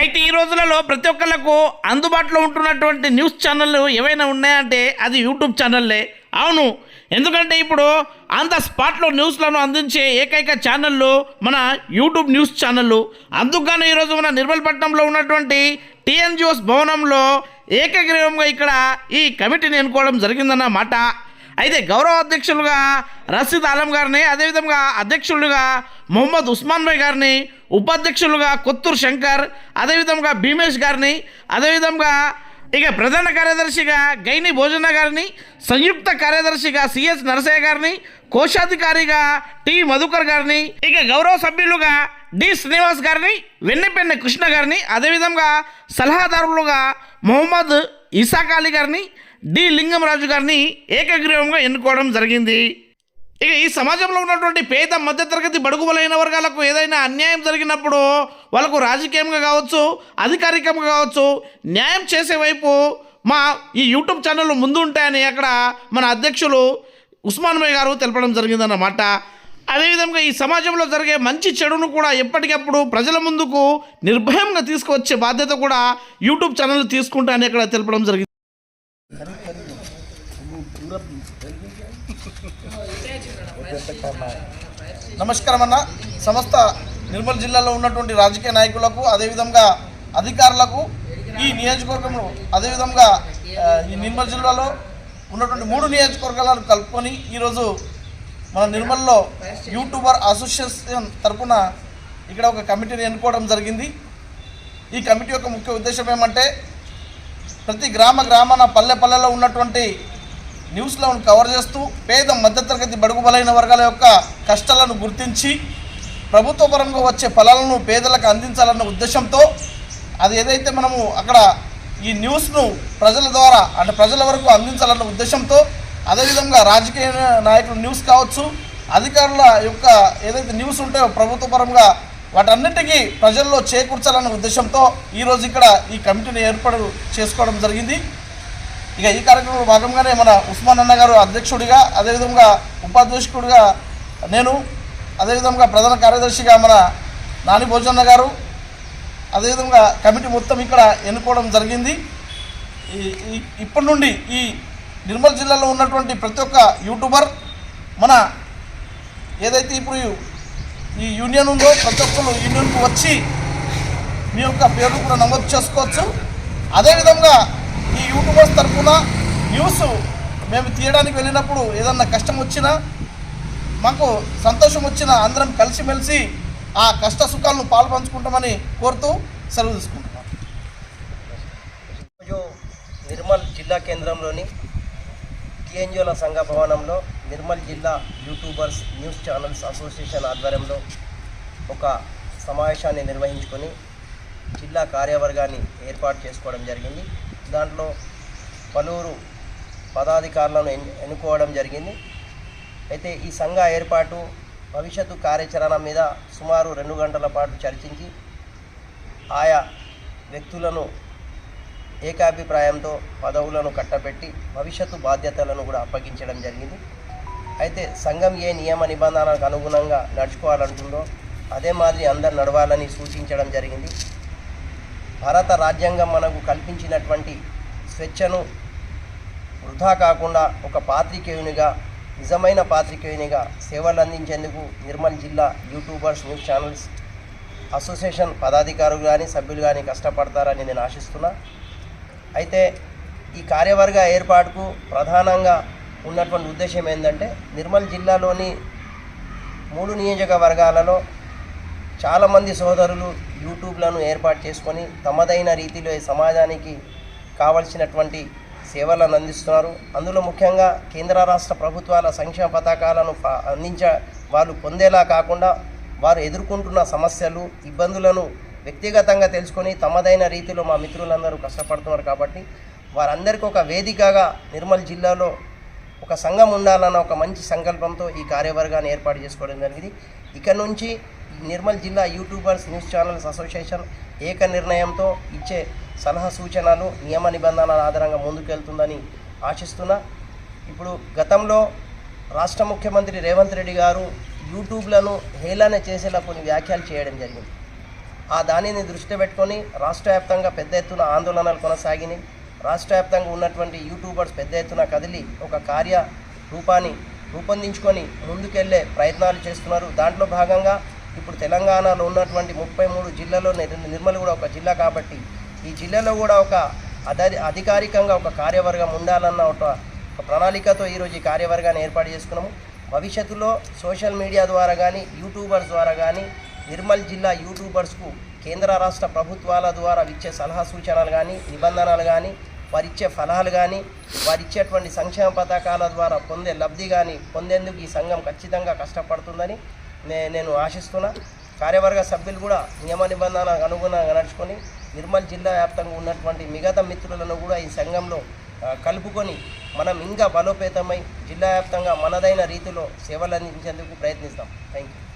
అయితే ఈ రోజులలో ప్రతి ఒక్కళ్ళకు అందుబాటులో ఉంటున్నటువంటి న్యూస్ ఛానళ్ళు ఏవైనా ఉన్నాయంటే అది యూట్యూబ్ ఛానల్లే అవును. ఎందుకంటే ఇప్పుడు ఆన్ ద స్పాట్లో న్యూస్లను అందించే ఏకైక ఛానళ్ళు మన యూట్యూబ్ న్యూస్ ఛానళ్ళు. అందుకని ఈరోజు మన నిర్మల్పట్నంలో ఉన్నటువంటి టీఎన్జిఓస్ భవనంలో ఏకగ్రీవంగా ఇక్కడ ఈ కమిటీని ఎన్నుకోవడం జరిగిందన్నమాట. అయితే గౌరవ అధ్యక్షులుగా రషీద్ ఆలం గారిని అదేవిధంగా అధ్యక్షులుగా మొహమ్మద్ ఉస్మాన్ భాయ్ గారిని ఉపాధ్యక్షులుగా కొత్తూరు శంకర్ అదేవిధంగా భీమేష్ గారిని అదేవిధంగా ఇక ప్రధాన కార్యదర్శిగా గైని భోజన గారిని సంయుక్త కార్యదర్శిగా సిఎస్ నరసయ్య గారిని కోశాధికారిగా టి మధుకర్ గారిని ఇక గౌరవ సభ్యులుగా డి శ్రీనివాస్ గారిని వెన్నెపెన్నె కృష్ణ గారిని అదేవిధంగా సలహాదారులుగా మొహమ్మద్ ఇసాక్ అలీ గారిని డి. లింగంరాజు గారిని ఏకగ్రీవంగా ఎన్నుకోవడం జరిగింది. ఇక ఈ సమాజంలో ఉన్నటువంటి పేద మధ్యతరగతి బడుగు బలైన వర్గాలకు ఏదైనా అన్యాయం జరిగినప్పుడు వాళ్ళకు రాజకీయంగా కావచ్చు అధికారికంగా కావచ్చు న్యాయం చేసే వైపు మా ఈ యూట్యూబ్ ఛానల్ ముందు ఉంటాయని అక్కడ మన అధ్యక్షులు ఉస్మాన్ భాయ్ గారు తెలపడం జరిగిందన్నమాట. అదేవిధంగా ఈ సమాజంలో జరిగే మంచి చెడును కూడా ఎప్పటికప్పుడు ప్రజల ముందుకు నిర్భయంగా తీసుకువచ్చే బాధ్యత కూడా యూట్యూబ్ ఛానల్ తీసుకుంటాయని అక్కడ తెలపడం జరిగింది. నమస్కారం అన్న సమస్త నిర్మల్ జిల్లాలో ఉన్నటువంటి రాజకీయ నాయకులకు అదేవిధంగా అధికారులకు ఈ నియోజకవర్గంలో అదేవిధంగా ఈ నిర్మల్ జిల్లాలో ఉన్నటువంటి మూడు నియోజకవర్గాలను కలుపుకొని ఈరోజు మన నిర్మల్లో యూట్యూబర్ అసోసియేషన్ తరపున ఇక్కడ ఒక కమిటీని ఎన్నుకోవడం జరిగింది. ఈ కమిటీ యొక్క ముఖ్య ఉద్దేశం ఏమంటే ప్రతి గ్రామ గ్రామాన పల్లె పల్లెలో ఉన్నటువంటి న్యూస్లను కవర్ చేస్తూ పేద మధ్యతరగతి బడుగు బలైన వర్గాల యొక్క కష్టాలను గుర్తించి ప్రభుత్వ పరంగా వచ్చే ఫలాలను పేదలకు అందించాలన్న ఉద్దేశంతో అది ఏదైతే మనము అక్కడ ఈ న్యూస్ను ప్రజల ద్వారా అంటే ప్రజల వరకు అందించాలన్న ఉద్దేశంతో అదేవిధంగా రాజకీయ నాయకుల న్యూస్ కావచ్చు అధికారుల యొక్క ఏదైతే న్యూస్ ఉంటాయో ప్రభుత్వ పరంగా వాటన్నిటికీ ప్రజల్లో చేకూర్చాలన్న ఉద్దేశంతో ఈరోజు ఇక్కడ ఈ కమిటీని ఏర్పాటు చేసుకోవడం జరిగింది. ఇక ఈ కార్యక్రమంలో భాగంగానే మన ఉస్మాన్ అన్న గారు అధ్యక్షుడిగా అదేవిధంగా ఉపాధ్యక్షుడిగా నేను అదేవిధంగా ప్రధాన కార్యదర్శిగా మన నాని భోజన్న గారు అదేవిధంగా కమిటీ మొత్తం ఇక్కడ ఎన్నుకోవడం జరిగింది. ఇప్పటి నుండి ఈ నిర్మల్ జిల్లాలో ఉన్నటువంటి ప్రతి ఒక్క యూట్యూబర్ మన ఏదైతే ఇప్పుడు ఈ యూనియన్ ఉందో ప్రతి ఒక్కరు యూనియన్కు వచ్చి మీ యొక్క పేర్లు కూడా నమోదు చేసుకోవచ్చు. అదేవిధంగా ఈ యూట్యూబర్స్ తరఫున న్యూస్ మేము తీయడానికి వెళ్ళినప్పుడు ఏదన్నా కష్టం వచ్చినా మాకు సంతోషం వచ్చినా అందరం కలిసిమెలిసి ఆ కష్ట సుఖాలను పాల్పంచుకుంటామని కోరుతూ సెలవు తీసుకుంటున్నాం. నిర్మల్ జిల్లా కేంద్రంలోని టీఎన్జిఓల సంఘ భవనంలో నిర్మల్ జిల్లా యూట్యూబర్స్ న్యూస్ ఛానల్స్ అసోసియేషన్ ఆధ్వర్యంలో ఒక సమావేశాన్ని నిర్వహించుకొని జిల్లా కార్యవర్గాన్ని ఏర్పాటు చేసుకోవడం జరిగింది. దాంట్లో పలువురు పదాధికారులను ఎన్ ఎన్నుకోవడం జరిగింది. అయితే ఈ సంఘ ఏర్పాటు భవిష్యత్తు కార్యాచరణ మీద సుమారు రెండు గంటల పాటు చర్చించి ఆయా వ్యక్తులను ఏకాభిప్రాయంతో పదవులను కట్టబెట్టి భవిష్యత్తు బాధ్యతలను కూడా అప్పగించడం జరిగింది. అయితే సంఘం ఏ నియమ నిబంధనలకు అనుగుణంగా నడుచుకోవాలంటుందో అదే మాదిరి అందరు నడవాలని సూచించడం జరిగింది. భారత రాజ్యాంగం మనకు కల్పించినటువంటి స్వేచ్ఛను వృధా కాకుండా ఒక పాత్రికేయునిగా నిజమైన పాత్రికేయునిగా సేవలు అందించేందుకు నిర్మల్ జిల్లా యూట్యూబర్స్ న్యూస్ ఛానల్స్ అసోసియేషన్ పదాధికారులు కానీ సభ్యులు కానీ కష్టపడతారని నేను ఆశిస్తున్నా. అయితే ఈ కార్యవర్గ ఏర్పాటుకు ప్రధానంగా ఉన్నటువంటి ఉద్దేశం ఏంటంటే నిర్మల్ జిల్లాలోని మూడు నియోజకవర్గాలలో చాలామంది సోదరులు యూట్యూబ్లను ఏర్పాటు చేసుకొని తమదైన రీతిలో ఈ సమాజానికి కావలసినటువంటి సేవలను అందిస్తున్నారు. అందులో ముఖ్యంగా కేంద్ర రాష్ట్ర ప్రభుత్వాల సంక్షేమ పథకాలను అందించ వాళ్ళు పొందేలా కాకుండా వారు ఎదుర్కొంటున్న సమస్యలు ఇబ్బందులను వ్యక్తిగతంగా తెలుసుకొని తమదైన రీతిలో మా మిత్రులందరూ కష్టపడుతున్నారు కాబట్టి వారందరికీ ఒక వేదికగా నిర్మల్ జిల్లాలో ఒక సంఘం ఉండాలన్న ఒక మంచి సంకల్పంతో ఈ కార్యవర్గాన్ని ఏర్పాటు చేసుకోవడం జరిగింది. ఇక నుంచి నిర్మల్ జిల్లా యూట్యూబర్స్ న్యూస్ ఛానల్స్ అసోసియేషన్ ఏక నిర్ణయంతో ఇచ్చే సలహా సూచనలు నియమ నిబంధనల ఆధారంగా ముందుకెళ్తుందని ఆశిస్తున్నా. ఇప్పుడు గతంలో రాష్ట్ర ముఖ్యమంత్రి రేవంత్ రెడ్డి గారు యూట్యూబ్లను హేళన చేసేలా కొన్ని వ్యాఖ్యలు చేయడం జరిగింది. ఆ దానిని దృష్టి పెట్టుకొని రాష్ట్ర వ్యాప్తంగా పెద్ద ఎత్తున ఆందోళనలు కొనసాగినాయి. రాష్ట్ర వ్యాప్తంగా ఉన్నటువంటి యూట్యూబర్స్ పెద్ద ఎత్తున కదిలి ఒక కార్య రూపాన్ని రూపొందించుకొని ముందుకెళ్ళే ప్రయత్నాలు చేస్తున్నారు. దాంట్లో భాగంగా ఇప్పుడు తెలంగాణలో ఉన్నటువంటి ముప్పై మూడు జిల్లాలో నిర్- నిర్మల్ కూడా ఒక జిల్లా కాబట్టి ఈ జిల్లాలో కూడా ఒక అధికారికంగా ఒక కార్యవర్గం ఉండాలన్న ఒక ఒక ప్రణాళికతో ఈరోజు ఈ కార్యవర్గాన్ని ఏర్పాటు చేసుకున్నాము. భవిష్యత్తులో సోషల్ మీడియా ద్వారా కానీ యూట్యూబర్స్ ద్వారా కానీ నిర్మల్ జిల్లా యూట్యూబర్స్కు కేంద్ర రాష్ట్ర ప్రభుత్వాల ద్వారా ఇచ్చే సలహా సూచనలు కానీ నిబంధనలు కానీ వారిచ్చే ఫలాలు కానీ వారిచ్చేటువంటి సంక్షేమ పథకాల ద్వారా పొందే లబ్ధి కానీ పొందేందుకు ఈ సంఘం ఖచ్చితంగా కష్టపడుతుందని నే నేను ఆశిస్తున్నా. కార్యవర్గ సభ్యులు కూడా నియమ నిబంధనలకు అనుగుణంగా నడుచుకొని నిర్మల్ జిల్లా వ్యాప్తంగా ఉన్నటువంటి మిగతా మిత్రులను కూడా ఈ సంఘంలో కలుపుకొని మనం ఇంకా బలోపేతమై జిల్లా వ్యాప్తంగా మనదైన రీతిలో సేవలు అందించేందుకు ప్రయత్నిస్తాం. Thank you